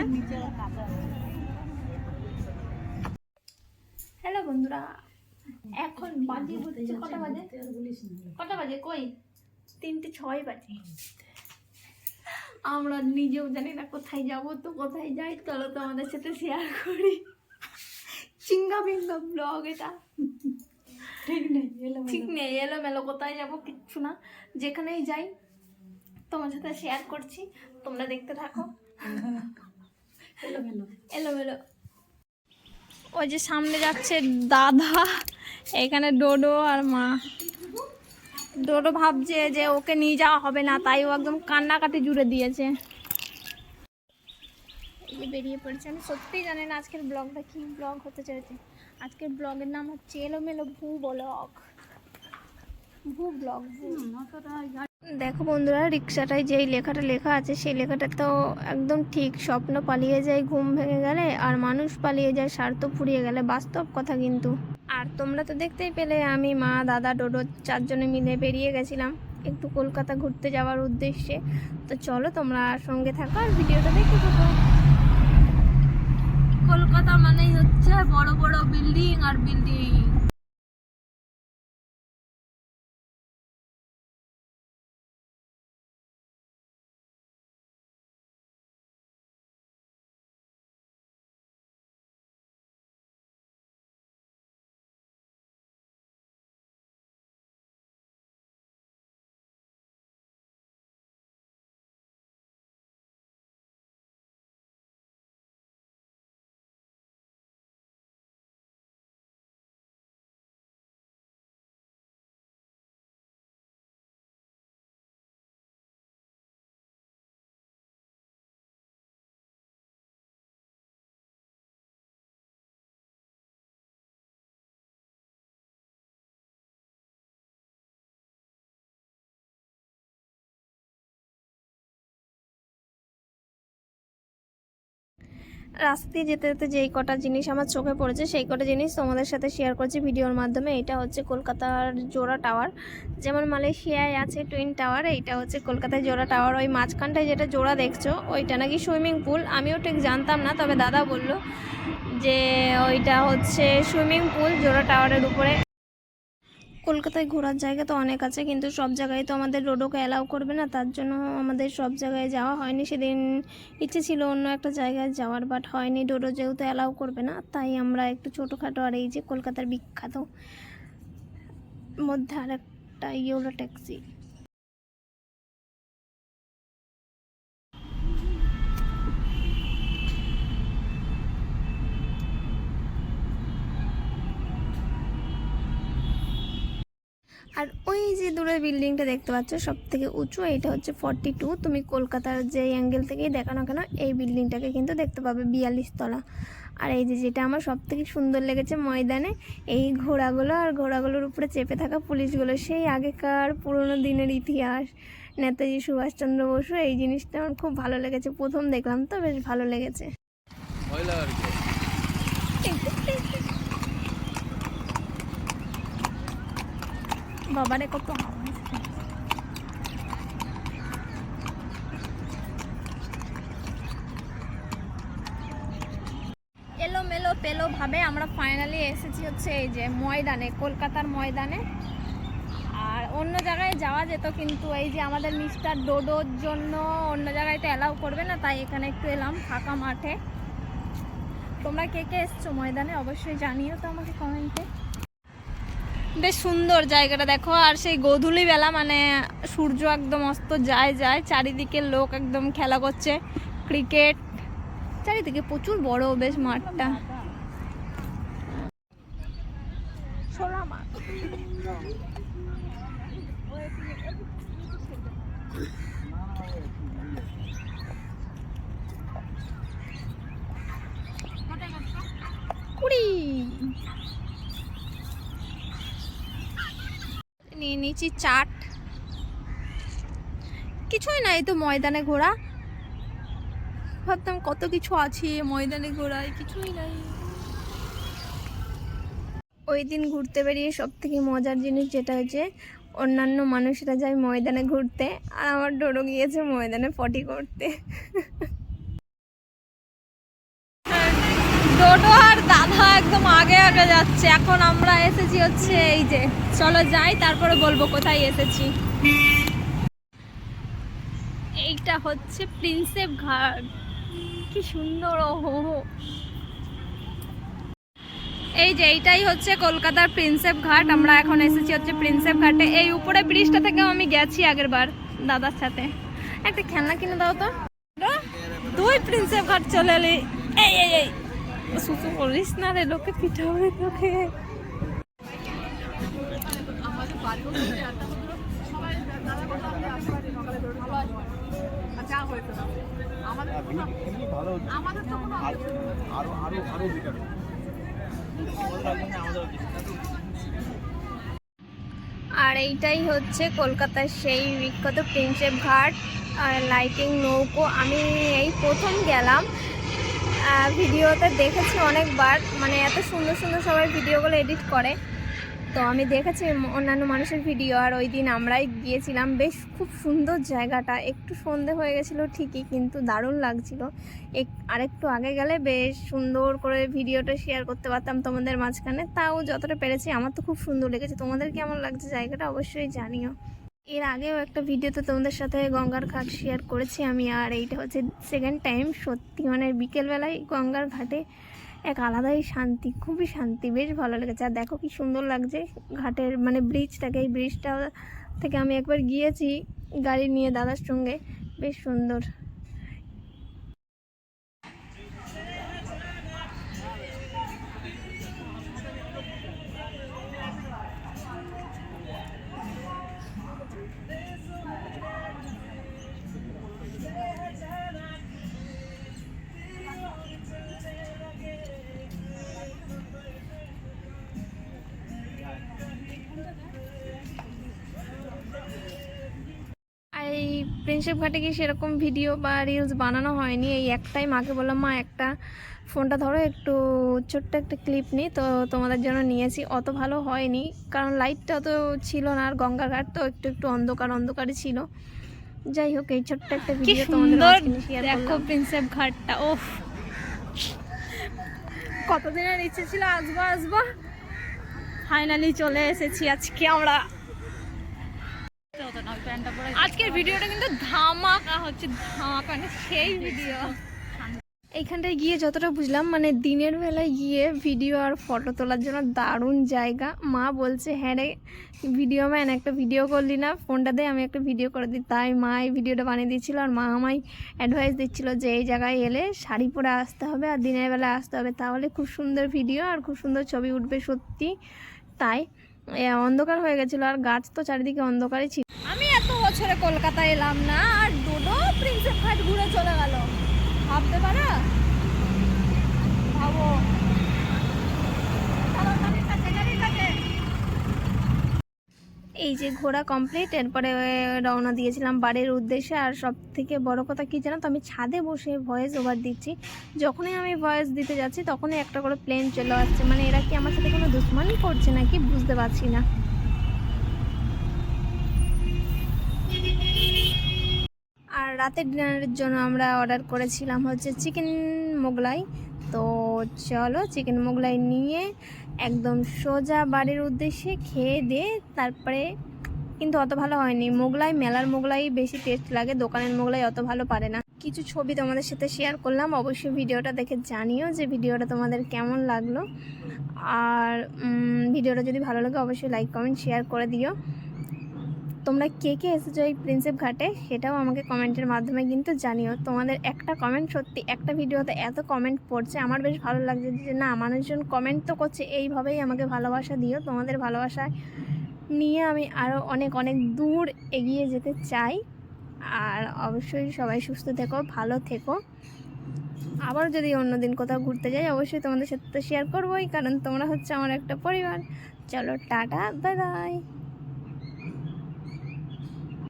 হ্যাঁ? হ্যালো বন্ধুরা। এখন বাজে হচ্ছে কটা বাজে? কটা বাজে? কই? তিনটে ছয় বাজে। আমরা নিজেও জানি না কোথায় যাব তো কোথায় যাই চলো তো আমাদের সাথে শেয়ার করি। চিঙ্গা বিঙ্গা ব্লগ এটা। ঠিক নেই এলো ঠিক নেই এলোমেলো কোথায় যাব কিচ্ছু না। যেখানেই যাই তোমার সাথে শেয়ার করছি তোমরা দেখতে থাকো। মেলো এলোমেলো। ওই যে সামনে যাচ্ছে দাদা এখানে ডোডো আর মা। ডোডো ভাবছে যে ওকে নিয়ে যাওয়া হবে না তাই ও একদম কান্নাকাটি জুড়ে দিয়েছে। যে বেরিয়ে পড়েছে। আমি সত্যিই জানি না আজকের ব্লগটা কি ব্লগ হতে চলেছে। আজকের ব্লগের নাম হচ্ছে এলোমেলো ভূ ব্লগ ভূ। ব্লগ ভূ দেখো বন্ধুরা, রিক্সাটায় যেই লেখাটা লেখা আছে, সেই লেখাটা তো একদম ঠিক। স্বপ্ন পালিয়ে যায়, ঘুম ভেঙে গেলে, আর মানুষ পালিয়ে যায় স্বার্থ ফুরিয়ে গেলে, বাস্তব কথা কিন্তু। আর তোমরা তো দেখতেই পেলে, আমি, মা, দাদা, ডোডো চারজনে মিলে বেরিয়ে গেছিলাম একটু কলকাতা ঘুরতে যাওয়ার উদ্দেশ্যে। তো চলো তোমরা সঙ্গে থাকো আর ভিডিওটা দেখতে থাকো। কলকাতা মানেই হচ্ছে বড় বড় বিল্ডিং আর বিল্ডিং। রাস্তা দিয়ে যেতে যেতে যেই কটা জিনিস আমার চোখে পড়েছে, সেই কটা জিনিস তোমাদের সাথে শেয়ার করছি ভিডিওর মাধ্যমে। এটা হচ্ছে কলকাতার জোড়া টাওয়ার যেমন মালয়েশিয়ায় আছে টুইন টাওয়ার এইটা হচ্ছে কলকাতায় জোড়া টাওয়ার ওই মাঝখানটায় যেটা জোড়া দেখছ, ওইটা নাকি সুইমিং পুল আমিও ঠিক জানতাম না, তবে দাদা বলল যে ওইটা হচ্ছে সুইমিং পুল জোড়া টাওয়ারের উপরে। কলকাতায় ঘোরার জায়গা তো অনেক আছে, কিন্তু সব জায়গায় তো আমাদের রোডোকে অ্যালাউ করবে না, তার জন্য আমাদের সব জায়গায় যাওয়া হয়নি। সেদিন ইচ্ছে ছিল অন্য একটা জায়গায় যাওয়ার বাট হয়নি ডোডো যেহেতু অ্যালাউ করবে না, তাই আমরা একটু ছোটোখাটো আর এই যে কলকাতার বিখ্যাত মধ্যে আর একটা ইয়োলো ট্যাক্সি আর ওই যে দূরের বিল্ডিংটা দেখতে পাচ্ছ সব থেকে উঁচু এটা হচ্ছে ফর্টি টু তুমি কলকাতার যে অ্যাঙ্গেল থেকেই দেখো না কেন এই বিল্ডিংটাকে কিন্তু দেখতে পাবে বিয়াল্লিশ তলা আর এই যে যেটা আমার সব থেকে সুন্দর লেগেছে ময়দানে এই ঘোড়াগুলো আর ঘোড়াগুলোর উপরে চেপে থাকা পুলিশগুলো সেই আগেকার পুরোনো দিনের ইতিহাস। নেতাজি সুভাষচন্দ্র বসু এই জিনিসটা আমার খুব ভালো লেগেছে। প্রথম দেখলাম তো বেশ ভালো লেগেছে ময়লা আর কি বাবারে কত হাওয়া। এলোমেলো পেল ভাবে আমরা ফাইনালি এসেছি হচ্ছে এই যে ময়দানে, কলকাতার ময়দানে। আর অন্য জায়গায় যাওয়া যেত কিন্তু এই যে আমাদের মিস্টার ডোডোর জন্য অন্য জায়গায় তো অ্যালাউ করবে না, তাই এখানে একটু এলাম ফাঁকা মাঠে। তোমরা কে কে এসছো ময়দানে? অবশ্যই জানিও তো আমাকে কমেন্টে বেশ সুন্দর জায়গাটা, দেখো। আর সেই গোধূলি বেলা মানে সূর্য একদম অস্ত যায় যায়। চারিদিকে লোক একদম খেলা করছে, ক্রিকেট। চারিদিকে প্রচুর বড় বেশ মাঠটা। মাঠ কুড়ি নিয়ে নিয়েছি, চাট। কিছুই নাই তো ময়দানে ঘোরা। ভাবতাম কত কিছু আছে ময়দানে ঘোরায় কিছুই নাই। ওই দিন ঘুরতে বেরিয়ে সব থেকে মজার জিনিস যেটা হচ্ছে অন্যান্য মানুষরা যায় ময়দানে ঘুরতে, আর আমার ডোডো গিয়েছে ময়দানে পটি করতে। ডোডো আর দাদা একদম আগে আগে যাচ্ছে। এখন আমরা এসেছি হচ্ছে এই যে, চলো যাই, তারপরে বলব কোথায় এসেছি। এইটা হচ্ছে প্রিন্সেপ ঘাট। কি সুন্দর ওহো এই যে, এইটাই হচ্ছে কলকাতার প্রিন্সেপ ঘাট। আমরা এখন এসেছি হচ্ছে প্রিন্সেপ ঘাটে। এই উপরে ব্রিজটা থেকেও আমি গেছি আগের বার দাদার সাথে। একটা খেলনা কিনে দাও তো। দুই প্রিন্সেপ ঘাট চলে এলি। এই এই এই। সুসু করিস না রে, লোকে পিঠাবে তোকে। আর এইটাই হচ্ছে কলকাতার সেই বিখ্যাত প্রিন্সেপ ঘাট, আর লাইটিং নৌকো। আমি এই প্রথম গেলাম ভিডিওতে দেখেছি অনেকবার। মানে এত সুন্দর সুন্দর সবাই ভিডিওগুলো এডিট করে। তো আমি দেখেছি অন্যান্য মানুষের ভিডিও, আর ওই দিন আমরাই গিয়েছিলাম। বেশ খুব সুন্দর জায়গাটা। একটু সন্ধে হয়ে গেছিল ঠিকই, কিন্তু দারুণ লাগছিল। এক, আরেকটু আগে গেলে বেশ সুন্দর করে ভিডিওটা শেয়ার করতে পারতাম তোমাদের মাঝখানে। তাও যতটা পেরেছি, আমার তো খুব সুন্দর লেগেছে। তোমাদের কেমন লাগছে জায়গাটা অবশ্যই জানিও। এর আগেও একটা ভিডিওতে তোমাদের সাথে গঙ্গার ঘাট শেয়ার করেছি, আমি আর এইটা হচ্ছে সেকেন্ড টাইম সত্যি মানে বিকেলবেলায় গঙ্গার ঘাটে এক আলাদাই শান্তি, খুবই শান্তি, বেশ ভালো লেগেছে। আর দেখো কি সুন্দর লাগছে ঘাটের মানে ব্রিজটাকে এই ব্রিজটা থেকে আমি একবার গিয়েছি, গাড়ি নিয়ে দাদার সঙ্গে, বেশ সুন্দর। প্রিন্সেপ ঘাটে গিয়ে সেরকম ভিডিও বা রিলস বানানো হয়নি? এই একটাই মাকে বললাম মা একটা ফোনটা ধরো একটু ছোট্ট একটা ক্লিপ নিই তো তোমাদের জন্য নিয়েছি। অত ভালো হয়নি কারণ লাইটটা তো ছিল না আর গঙ্গা ঘাট তো একটু একটু অন্ধকার অন্ধকারই ছিল। যাই হোক এই ছোট্ট একটা ভিডিও তোমাদের দেখো প্রিন্সেপ ঘাটটা ওফ কতদিনের ইচ্ছে ছিল আসব আসব ফাইনালি চলে এসেছি আজকে আমরা। আজকের ভিডিওটা কিন্তু ধামাকা হচ্ছে ধামাকা মানে সেই ভিডিও। এইখানটায় গিয়ে যতটা বুঝলাম মানে দিনের বেলায় গিয়ে ভিডিও আর ফটো তোলার জন্য দারুণ জায়গা। মা বলছে হ্যাঁ রে ভিডিও ম্যান একটা ভিডিও করলি না ফোনটা দিয়ে আমি একটা ভিডিও করে দিই। তাই মা এই ভিডিওটা বানিয়ে দিচ্ছিল আর মা আমায় অ্যাডভাইস দিচ্ছিল যে এই জায়গায় এলে শাড়ি পরে আসতে হবে আর দিনের বেলায় আসতে হবে। তাহলে খুব সুন্দর ভিডিও আর খুব সুন্দর ছবি উঠবে সত্যি। তাই অন্ধকার হয়ে গেছিল আর গাছ তো চারিদিকে অন্ধকারই ছিল। আমি এত বছরে কলকাতায় এলাম না, আর দুটো প্রিন্সেপ ঘাট ঘুরে চলে গেল। ভাবতে পারা? ভাবো চলো, গাড়ির কাছে, গাড়ির কাছে। এই যে ঘোরা কমপ্লিট এরপরে রওনা দিয়েছিলাম বাড়ির উদ্দেশ্যে। আর সব থেকে বড় কথা কী জানো তো, আমি ছাদে বসে ভয়েস ওভার দিচ্ছি। যখনই আমি ভয়েস দিতে যাচ্ছি, তখনই একটা করে প্লেন চলে আসছে। মানে এরা কি আমার সাথে কোনো দুশ্মনই করছে নাকি? বুঝতে পারছি না। আর রাতের ডিনারের জন্য আমরা অর্ডার করেছিলাম হচ্ছে চিকেন মোগলাই। তো চলো চিকেন মোগলাই নিয়ে একদম সোজা বাড়ির উদ্দেশ্যে খেয়ে দিয়ে তারপরে কিন্তু অত ভালো হয়নি। মোগলাই, মেলার মোগলাই বেশি টেস্ট লাগে, দোকানের মোগলাই অত ভালো পারে না। কিছু ছবি তোমাদের সাথে শেয়ার করলাম, অবশ্যই ভিডিওটা দেখে জানিও যে ভিডিওটা তোমাদের কেমন লাগল। আর ভিডিওটা যদি ভালো লাগে অবশ্যই লাইক কমেন্ট শেয়ার করে দিও। তোমরা কে কে এসেছ এই প্রিন্সেপ ঘাটে সেটাও আমাকে কমেন্টের মাধ্যমে কিন্তু জানিও। তোমাদের একটা কমেন্ট সত্যি, একটা ভিডিওতে এত কমেন্ট পড়ছে, আমার বেশ ভালো লাগছে যে না, মানুষজন কমেন্ট তো করছে, এইভাবেই আমাকে ভালোবাসা দিও। তোমাদের ভালোবাসা নিয়ে আমি আরও অনেক অনেক দূর এগিয়ে যেতে চাই। আর অবশ্যই সবাই সুস্থ থেকো, ভালো থেকো। আবার যদি অন্যদিন কোথাও ঘুরতে যাই, অবশ্যই তোমাদের সাথে তো শেয়ার করবোই, কারণ তোমরা হচ্ছে আমার একটা পরিবার। চলো, টাটা বাই বাই